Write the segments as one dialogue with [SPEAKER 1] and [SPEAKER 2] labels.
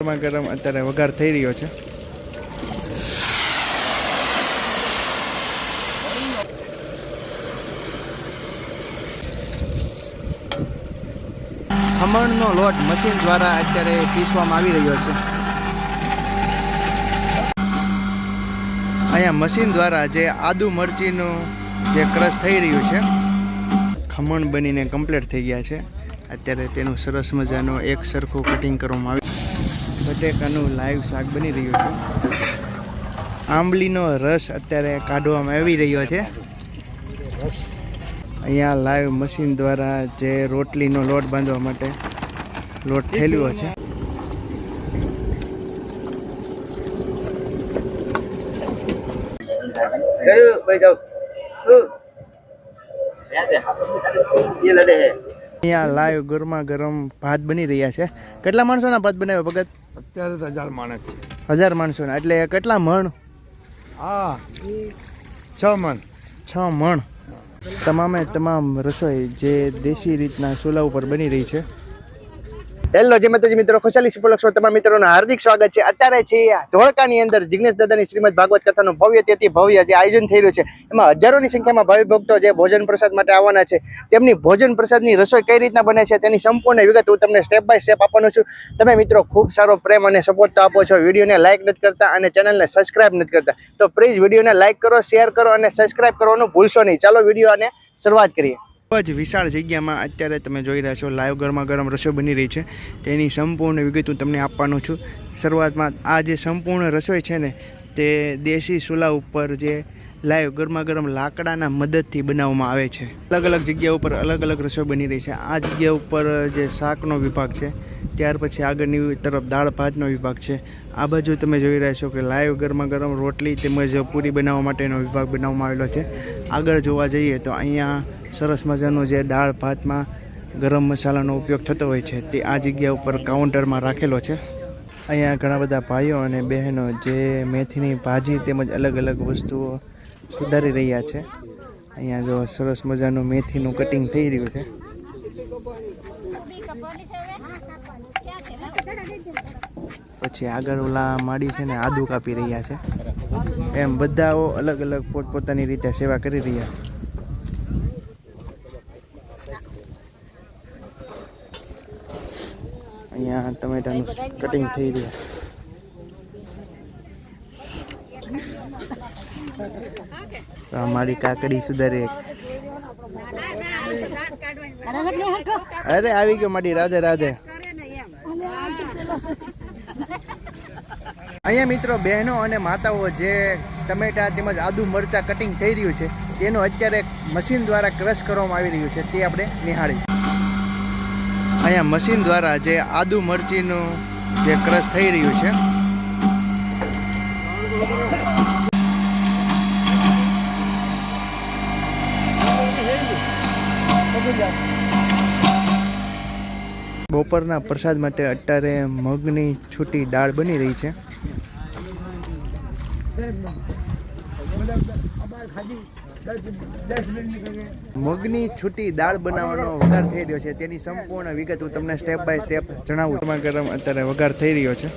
[SPEAKER 1] ગરમા ગરમ અત્યારે વઘાર થઈ રહ્યો છે. ખમણનો લોટ મશીન દ્વારા અત્યારે પીસવામાં આવી રહ્યો છે. અહીંયા મશીન દ્વારા જે આદુ મરચીનું જે ક્રશ થઈ રહ્યું છે, ખમણ બનીને કમ્પ્લીટ થઈ ગયા છે. અત્યારે તેનું સરસ મજાનું એક સરખું કટિંગ કરવામાં આવ્યું બટેકાનું લાઈવ શાક બની રહ્યું છે. આંબલીનો રસ અત્યારે કાઢવામાં આવી રહ્યો છે. અહીંયા લાઈવ મશીન દ્વારા જે રોટલીનો લોટ બાંધવા માટે લોટ થયેલો છે. અહીંયા લાઈવ ગરમા ગરમ ભાત બની રહ્યા છે. કેટલા માણસોના ભાત બનાવ્યા ભગત?
[SPEAKER 2] અત્યારે તો હજાર માણસ છે.
[SPEAKER 1] હજાર માણસોના એટલે કેટલા મણ?
[SPEAKER 2] હા છ મણ.
[SPEAKER 1] છ મણ. તમામે તમામ રસોઈ જે દેશી રીતના ચૂલા ઉપર બની રહી છે હેલો જે માતાજી મિત્રો, ખુશાલી સુપલક્ષમાં તમામ મિત્રોનું હાર્દિક સ્વાગત છે. અત્યારે છે ધોળકાની અંદર જિગ્નેશ દાદાની શ્રીમદ ભાગવત કથાનું ભવ્ય તેથી ભવ્ય જે આયોજન થઈ રહ્યું છે. એમાં હજારોની સંખ્યામાં ભાવિ ભક્તો જે ભોજન પ્રસાદ માટે આવવાના છે. તેમની ભોજન પ્રસાદની રસોઈ કઈ રીતના બને છે તેની સંપૂર્ણ વિગત હું તમને સ્ટેપ બાય સ્ટેપ આપવાનો છું. તમે મિત્રો ખૂબ સારો પ્રેમ અને સપોર્ટ તો આપો છો. વિડીયોને લાઇક નથી કરતા અને ચેનલને સબસ્ક્રાઇબ નથી કરતા. તો પ્લીઝ વિડીયોને લાઇક કરો શેર કરો અને સબસ્ક્રાઇબ કરવાનું ભૂલશો નહીં. ચાલો વિડીયોને શરૂઆત કરીએ. ખૂબ જ વિશાળ જગ્યામાં અત્યારે તમે જોઈ રહ્યા છો, લાઈવ ગરમા ગરમ રસોઈ બની રહી છે. તેની સંપૂર્ણ વિગત હું તમને આપવાનો છું. શરૂઆતમાં આ જે સંપૂર્ણ રસોઈ છે ને, તે દેશી ચૂલા ઉપર જે લાઈવ ગરમા ગરમ લાકડાના મદદથી બનાવવામાં આવે છે. અલગ અલગ જગ્યા ઉપર અલગ અલગ રસોઈ બની રહી છે. આ જગ્યા ઉપર જે શાકનો વિભાગ છે, ત્યાર પછી આગળની તરફ દાળ ભાતનો વિભાગ છે. આ બાજુ તમે જોઈ રહ્યા છો કે લાઈવ ગરમા ગરમ રોટલી તેમજ પૂરી બનાવવા માટેનો વિભાગ બનાવવામાં આવેલો છે. આગળ જોવા જઈએ તો અહીંયા સરસ મજાનો જે દાળ ભાતમાં ગરમ મસાલાનો ઉપયોગ થતો હોય છે તે આ જગ્યા ઉપર કાઉન્ટરમાં રાખેલો છે. અહીંયા ઘણા બધા ભાઈઓ અને બહેનો જે મેથીની ભાજી તેમજ અલગ અલગ વસ્તુઓ સુધારી રહ્યા છે. અહીંયા જો સરસ મજાનું મેથીનું કટિંગ થઈ રહ્યું છે. પછી આગળ ઓલા માડી છે ને આદુ કાપી રહ્યા છે. એમ બધાઓ અલગ અલગ પોતપોતાની રીતે સેવા કરી રહ્યા છે. અહીંયા ટમેટાનું કટિંગ થઈ રહ્યા. અમારી મારી કાકડી સુધારી. અરે, આવી ગયો મારી રાધે રાધે. અહીંયા મિત્રો બહેનો અને માતાઓ જે ટમેટા તેમજ આદુ મરચા કટિંગ થઈ રહ્યું છે, તેનું અત્યારે મશીન દ્વારા ક્રશ કરવામાં આવી રહ્યું છે, તે આપણે નિહાળી અહીંયા મશીન દ્વારા જે આદુ મરચીનું જે ક્રશ થઈ રહ્યું છે. બપોરના પ્રસાદ માટે અત્યારે મગની છૂટી દાળ બની રહી છે. મગની છૂટી દાળ બનાવવાનો વઘાર થઈ રહ્યો છે. તેની સંપૂર્ણ વિગત હું તમને સ્ટેપ બાય સ્ટેપ જણાવું. તમારા ગરમ અત્યારે વઘાર થઈ રહ્યો છે.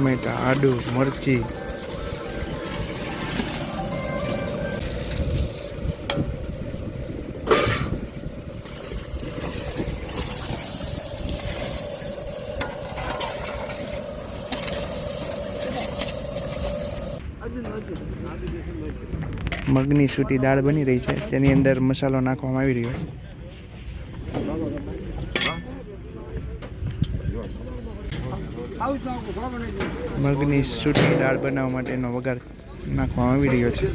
[SPEAKER 1] ટમેટા આદુ મરચી. મગની સૂટી દાળ બની રહી છે. તેની અંદર મસાલો નાખવામાં આવી રહ્યો છે. મગની સૂટી દાળ બનાવવા માટેનો વઘાર નાખવામાં આવી રહ્યો છે.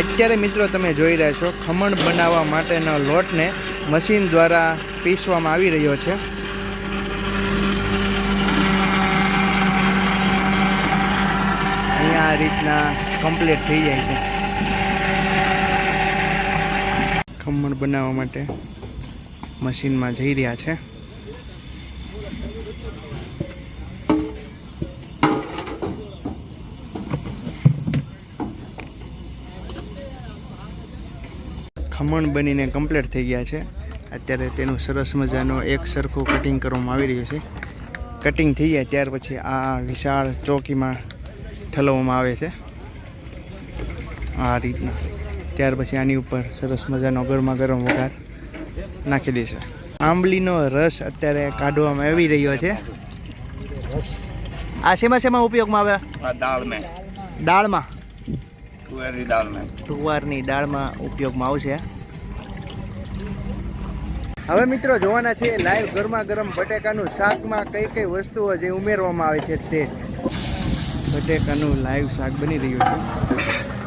[SPEAKER 1] અત્યારે મિત્રો તમે જોઈ રહ્યા છો, ખમણ બનાવવા માટેનો લોટને મશીન દ્વારા પીસવામાં આવી રહ્યો છે અહીંયા આ રીતના કમ્પ્લીટ થઈ જાય છે. ખમણ બનાવવા માટે મશીનમાં જઈ રહ્યા છે. ખમણ બનીને કમ્પ્લીટ થઈ ગયા છે. અત્યારે તેનું સરસ મજાનો એક સરખું કટિંગ કરવામાં આવી રહ્યું છે. કટિંગ થઈ જાય ત્યાર પછી આ વિશાળ ચોકીમાં ઠલવવામાં આવે છે. આ રીતના. ત્યાર પછી આની ઉપર સરસ મજાનો ગરમા ગરમ વઘાર નાખી દેશે આંબલીનો રસ અત્યારે કાઢવામાં આવી રહ્યો છે. આ શેમાં શેમાં ઉપયોગમાં આવે? દાળમાં?
[SPEAKER 2] તુવેરની દાળ
[SPEAKER 1] તુવારની દાળમાં ઉપયોગમાં આવશે. હવે મિત્રો જોવાના છે લાઈવ ગરમા ગરમ બટેકાનું શાકમાં કઈ કઈ વસ્તુઓ જે ઉમેરવામાં આવે છે તે. બટેકાનું લાઈવ શાક બની રહ્યું છે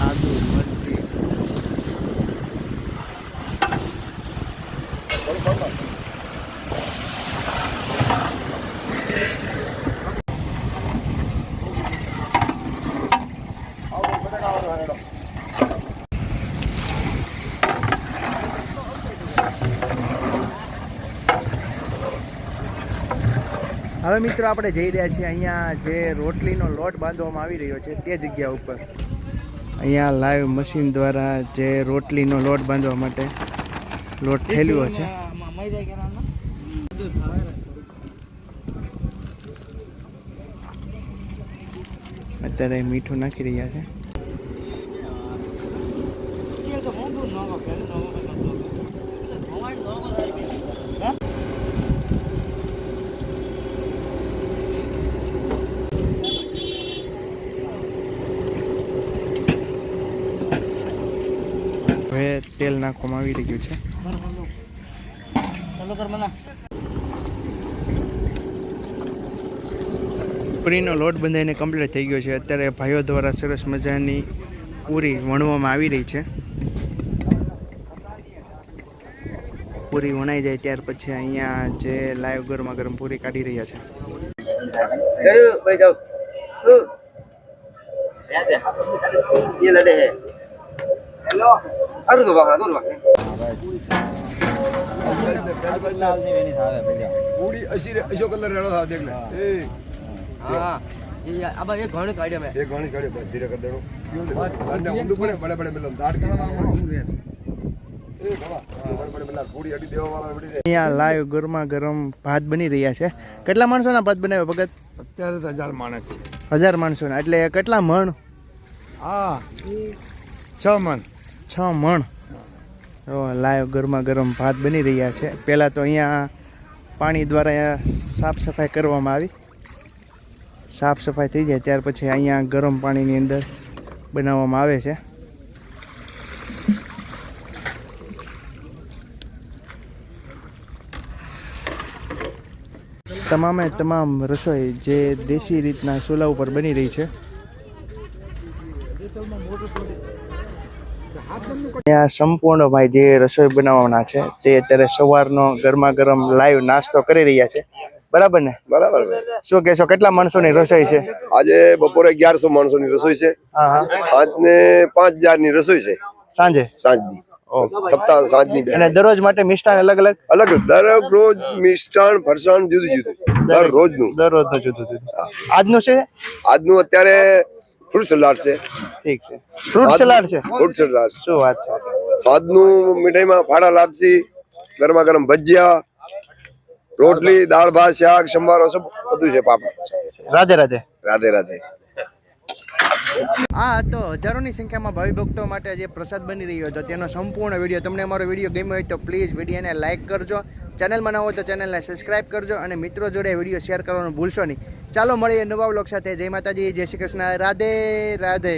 [SPEAKER 1] આદુ મરચી હવે મિત્રો આપણે જઈ રહ્યા છીએ અહીંયા જે રોટલીનો લોટ બાંધવામાં આવી રહ્યો છે તે જગ્યા ઉપર. અહીંયા લાઈવ મશીન દ્વારા જે રોટલીનો લોટ બાંધવા માટે લોટ થેલ્યો છે. અત્યારે મીઠું નાખી રહ્યા છે. હવે તેલ નાખવામાં આવી રહ્યું છે પૂરીનો લોટ બંધાઈને કમ્પ્લીટ થઈ ગયો છે અત્યારે ભાઈઓ દ્વારા સરસ મજાની પૂરી વણવામાં આવી રહી છે પૂરી વણાઈ જાય ત્યાર પછી અહીંયા જે લાઈવ ગરમા ગરમ પૂરી કાઢી રહ્યા છે
[SPEAKER 3] गरु पड़ जाओ हम्म। ये लड़े हैं हेलो अरे तो बाबा तो बाबा
[SPEAKER 2] પૂરી અસી અશો કલર રેડો થા દેખ લે એ
[SPEAKER 3] हाँ ये अब ये घण काढ़िया में
[SPEAKER 2] એ ઘણી કાઢે બસ ધીરે કર દેણો અને ઊંડું પડે બડે બડે મિલો દાડ કે એ બાબા બડે બડે મિલા પૂરી અડી દેવા વાળા બડી દે
[SPEAKER 1] અહીંયા લાઈવ ગરમા ગરમ ભાત બની રહ્યા છે કેટલા માણસોના ભાત બનાવ્યા ભગત
[SPEAKER 2] અત્યારે તો હજાર માણસ છે
[SPEAKER 1] હજાર માણસોના એટલે કેટલા મણ
[SPEAKER 2] હા છ મણ
[SPEAKER 1] છ મણ. લાઈવ ગરમા ગરમ ભાત બની રહ્યા છે. પહેલાં તો અહીંયા પાણી દ્વારા સાફ સફાઈ કરવામાં આવી. સાફ સફાઈ થઈ જાય ત્યાર પછી અહીંયા ગરમ પાણીની અંદર બનાવવામાં આવે છે. તમામે તમામ રસોઈ જે દેશી રીતના ચૂલા ઉપર બની રહી છે. ત્યાં સંપૂર્ણ ભાઈ જે રસોઈ બનાવવાના છે તે અત્યારે સવારનો ગરમા ગરમ લાઈવ નાસ્તો કરી રહ્યા છે. બરાબર ને?
[SPEAKER 2] બરાબર
[SPEAKER 1] શું કહેશો કેટલા માણસોની રસોઈ છે?
[SPEAKER 2] આજે બપોરે અગિયારસો માણસો ની રસોઈ છે. આજને પાંચ હજારની રસોઈ છે.
[SPEAKER 1] સાંજે?
[SPEAKER 2] સાંજની. સપ્તાહ સાંજની
[SPEAKER 1] અને દરરોજ માટે મિષ્ટાન અલગ અલગ?
[SPEAKER 2] અલગ. દરરોજ રોજ મિષ્ટાન ફરસાણ જુદું જુદું દરરોજનું.
[SPEAKER 1] દરરોજનું જુદું જુદું. આજનું છે?
[SPEAKER 2] આજનું અત્યારે ફ્રૂટ સલાડ છે.
[SPEAKER 1] ઠીક છે. ફ્રૂટ સલાડ છે?
[SPEAKER 2] ફ્રૂટ સલાડ
[SPEAKER 1] શું વાત છે?
[SPEAKER 2] આજનું મીઠાઈમાં ફાડા લાપસી ગરમા ગરમ ભજીયા રોટલી દાળ ભાત શાક સંભારો સબ બધું છે પાપડ.
[SPEAKER 1] રાધે રાધે.
[SPEAKER 2] રાધે રાધે.
[SPEAKER 1] આ હતો હજારોની સંખ્યામાં ભાવિ ભક્તો માટે જે પ્રસાદ બની રહ્યો હતો. તેનો સંપૂર્ણ વીડિયો, તમને અમારો વીડિયો ગમ્યો હોય તો પ્લીઝ વિડીયોને લાઇક કરજો. ચેનલમાં ન હોય તો ચેનલને સબસ્ક્રાઇબ કરજો અને મિત્રો જોડે વીડિયો શેર કરવાનું ભૂલશો નહીં. ચાલો મળીએ નવા બ્લોગ સાથે. જય માતાજી, જય શ્રી કૃષ્ણ. રાધે રાધે.